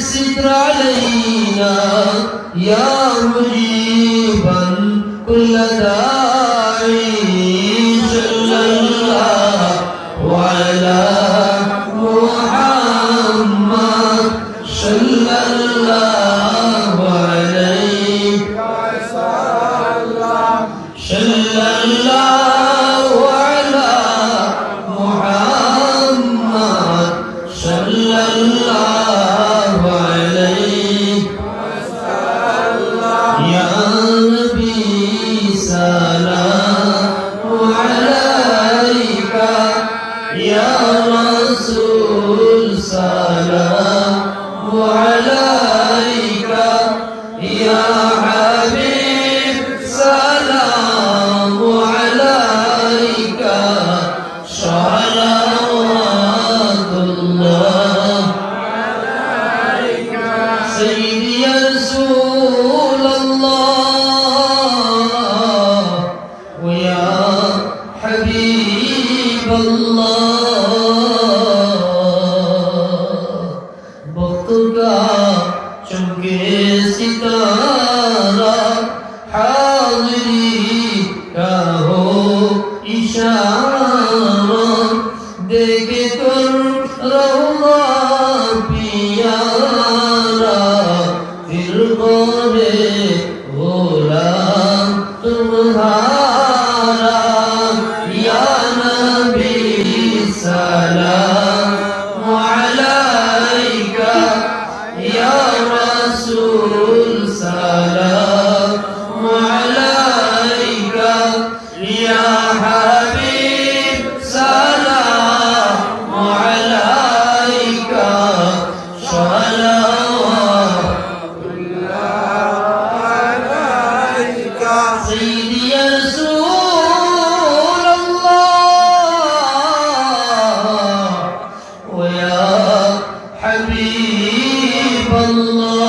تمسك علينا يا مجيبا كل داء وعلى حبيب الله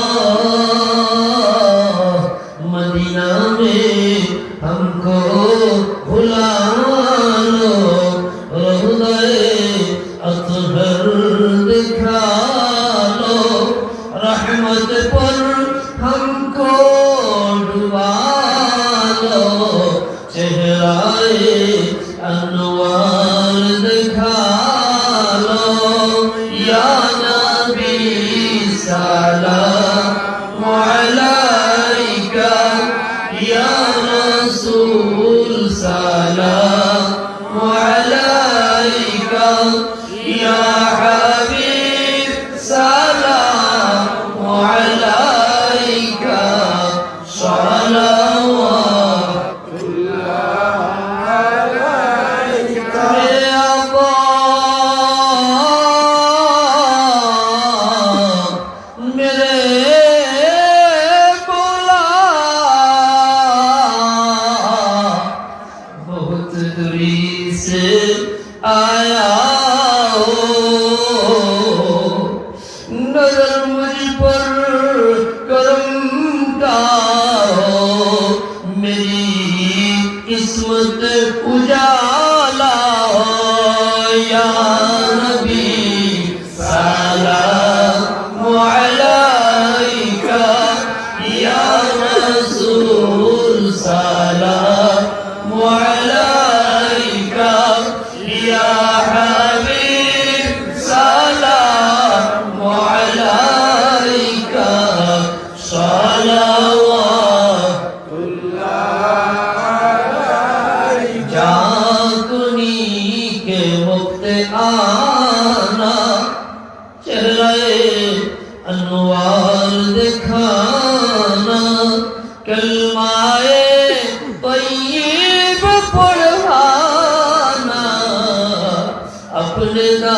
ना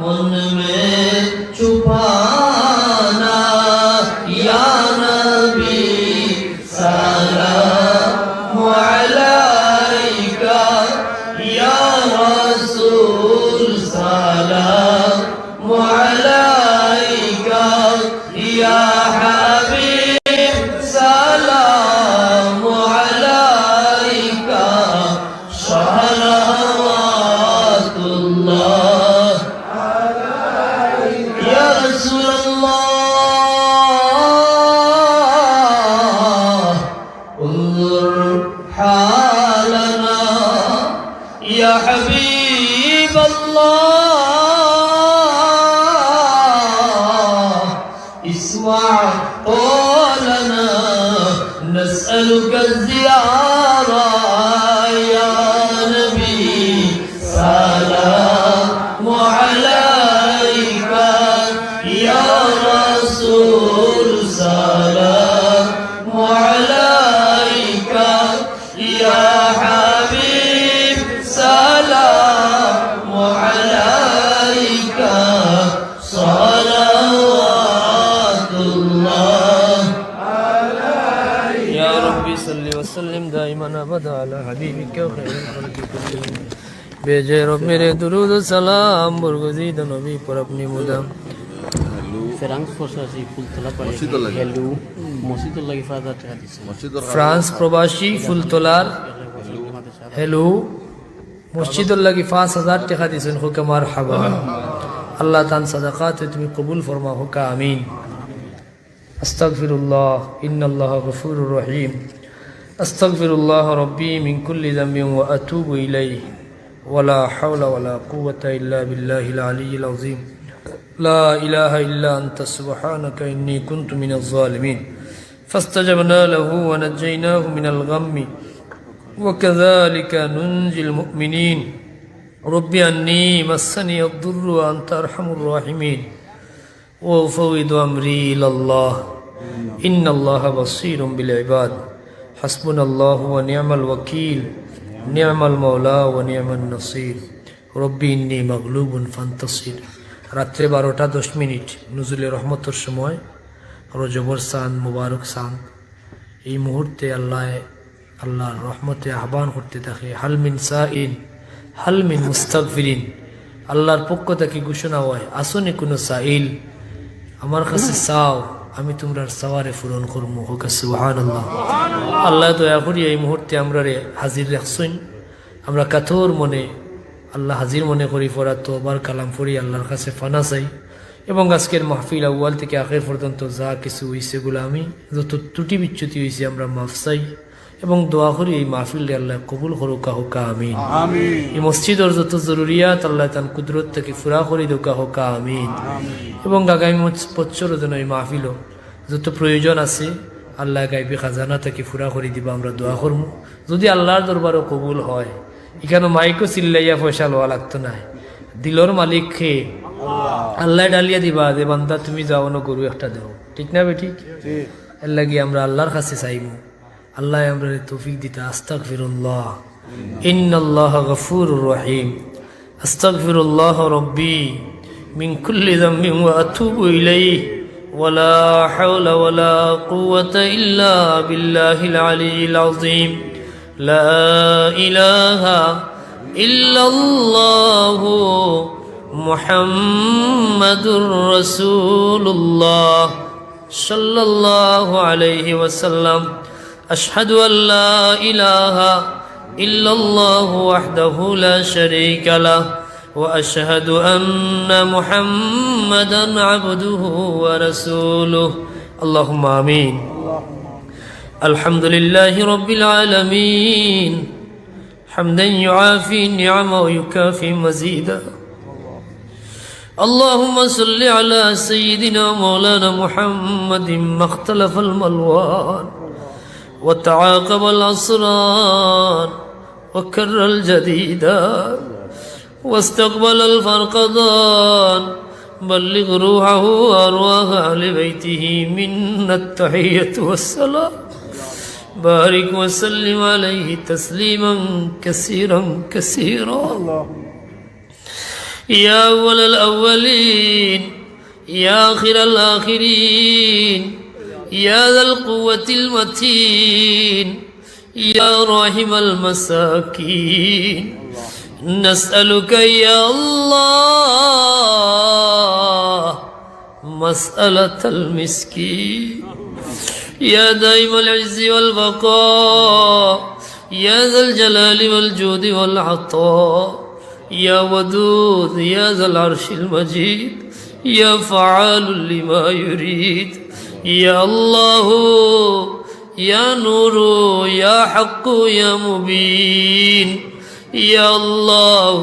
मन में छुपा يا حبيب الله اسمع قولنا نسألك الزيارة أبدا على حبيبك وخير الخلق كلهم. بھیجے رب میرے ফ্রান্স প্রবাসী ফুলতলার হ্যালো মসজিদুল্লাহ পাঁচ হাজার টাকা দিয়েছেন হুকামার হাবা আল্লাহ তান সাদাকাত তুমি কবুল ফরমা হুকা আমিন আস্তাগফিরুল্লাহ ইন্নাল্লাহ গফুর রহিম أستغفر الله ربي من كل ذنب وأتوب إليه. ولا حول ولا قوة إلا بالله العلي العظيم. لا إله إلا أنت سبحانك إني كنت من الظالمين. فاستجبنا له ونجيناه من الغم. وكذلك ننجي المؤمنين. رب أني مسني الضر وأنت أرحم الراحمين. وأفوض أمري إلى الله. إن الله بصير بالعباد. حسبنا الله ونعم الوكيل نعم المولى ونعم النصير ربي إني مغلوب فانتصر রাত্রে বারোটা দশ মিনিট নজরুলের রহমতর সময় রজবর সান মুবারক সান এই মুহূর্তে আল্লাহ আল্লাহর রহমতে আহ্বান করতে থাকে হালমিন সাইন হালমিন মুস্তাকফিরিন আল্লাহর পক্ষ থেকে ঘোষণা হয় আসনে কোনো সাইল আমার কাছে চাও আমি তোমরার সাওয়ারে পূরণ করব হোক সুহান আল্লাহ আল্লাহ দয়া করি এই মুহূর্তে আমরা রে হাজির রাখছইন আমরা কাথর মনে, আল্লাহ হাজির মনে করি, পড়া তো আবার কালাম পড়ি, আল্লাহর কাছে ফানা চাই। এবং আজকের মাহফিল আউ্বাল থেকে আখের পর্যন্ত যা কিছু হয়েছে গুলো আমি যত ত্রুটি বিচ্যুতি হয়েছে আমরা মাফ চাই। এবং দোয়া করি এই মাহফিল আল্লাহ কবুল হরুকা হোকা আমিন। এই মসজিদর যত জরুরিয়াত আল্লাহ তান কুদরত থেকে ফুরা করি দোকা হোকা আমিন। এবং আগামী বছর যেন এই মাহফিল যত প্রয়োজন আছে আল্লাহ গাইবি খাজানা থেকে ফুরা করে দিবা আমরা দোয়া করব যদি আল্লাহর দরবারও কবুল হয় এখানে মাইকও চিল্লাইয়া পয়সা লওয়া লাগতো না। দিলর মালিক খেয়ে আল্লাহ ডালিয়া দিবা যে বান্দা তুমি যাও না গরু একটা দেও। ঠিক না বে ঠিক? এর লাগি আমরা আল্লাহর কাছে চাইব আল্লাহ আমরা তৌফিক দিতে আস্তাক ফিরুল্লাহ ইন্নাল্লাহ গফুর রহিম আস্তাক ফিরুল্লাহ রব্বি من كل ذنب وأتوب إليه ولا حول ولا قوة إلا بالله العلي العظيم لا إله إلا الله محمد رسول الله صلى الله عليه وسلم أشهد أن لا إله إلا الله وحده لا شريك له وأشهد أن محمدا عبده ورسوله. اللهم آمين. الحمد لله رب العالمين. حمدا يعافي النعم ويكافي مزيدا. اللهم صل على سيدنا مولانا محمد ما اختلف الملوان. وتعاقب الأسرار وكر الجديدات واستقبل الفرقدان بلغ روحه وأرواح أهل بيته منا التحية والسلام. بارك وسلم عليه تسليما كثيرا كثيرا. يا أول الأولين يا آخر الآخرين يا ذا القوة المتين يا راحم المساكين. نسألك يا الله مسألة المسكين. يا دائم العز والبقاء يا ذا الجلال والجود والعطاء. يا ودود يا ذا العرش المجيد. يا فعال لما يريد. يا الله يا نور يا حق يا مبين. يا الله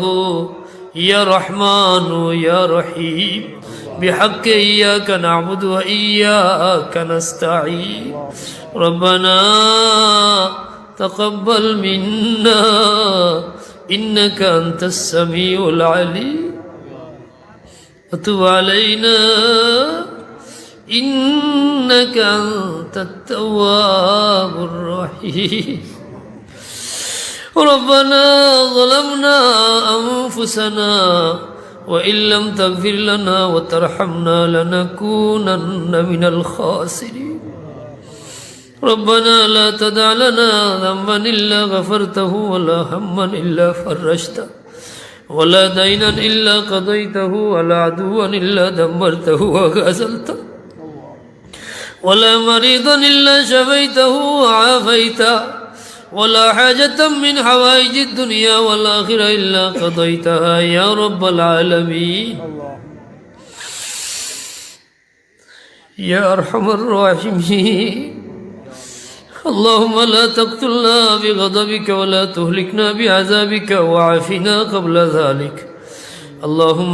يا رحمن يا رحيم. بحق إياك نعبد وإياك نستعين. ربنا تقبل منا إنك أنت السميع العليم. وتب علينا. إنك أنت التواب الرحيم. ربنا ظلمنا أنفسنا وإن لم تغفر لنا وترحمنا لنكونن من الخاسرين. ربنا لا تدع لنا ذنبا إلا غفرته ولا هما إلا فرجته ولا دينا إلا قضيته ولا عدوا إلا دمرته وغزلته. ولا مريضا إلا شفيته وعافيته ولا حاجة من حوائج الدنيا والآخرة إلا قضيتها يا رب العالمين. يا أرحم الراحمين. اللهم لا تقتلنا بغضبك ولا تهلكنا بعذابك وعافنا قبل ذلك. اللهم